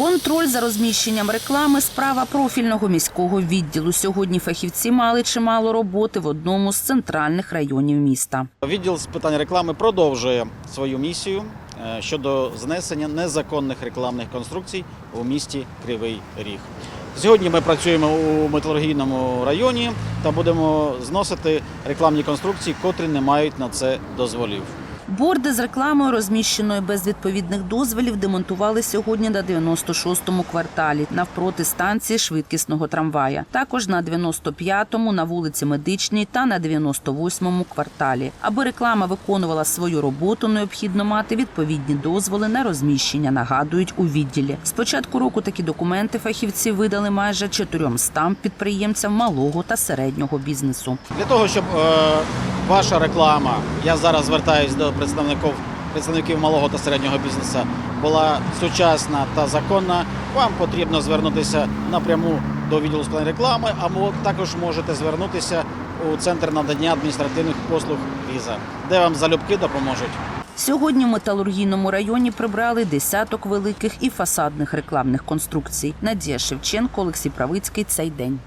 Контроль за розміщенням реклами справа профільного міського відділу. Сьогодні фахівці мали чимало роботи в одному з центральних районів міста. Відділ з питань реклами продовжує свою місію е, щодо знесення незаконних рекламних конструкцій у місті Кривий Ріг. Сьогодні ми працюємо у металургійному районі та будемо зносити рекламні конструкції, котрі не мають на це дозволів. Борди з рекламою, розміщеною без відповідних дозволів, демонтували сьогодні на 96-му кварталі навпроти станції швидкісного трамвая. Також на 95-му, на вулиці Медичній та на 98-му кварталі. Аби реклама виконувала свою роботу, необхідно мати відповідні дозволи на розміщення. Нагадують у відділі. З початку року такі документи фахівці видали майже 400 підприємцям малого та середнього бізнесу. Для того, щоб е, ваша реклама, я зараз звертаюся до представників, представників малого та середнього бізнесу, була сучасна та законна, вам потрібно звернутися напряму до відділу з реклами, або також можете звернутися у центр надання адміністративних послуг віза, де вам залюбки допоможуть. Сьогодні в металургійному районі прибрали десяток великих і фасадних рекламних конструкцій. Надія Шевченко, Олексій Правицький. Цей день.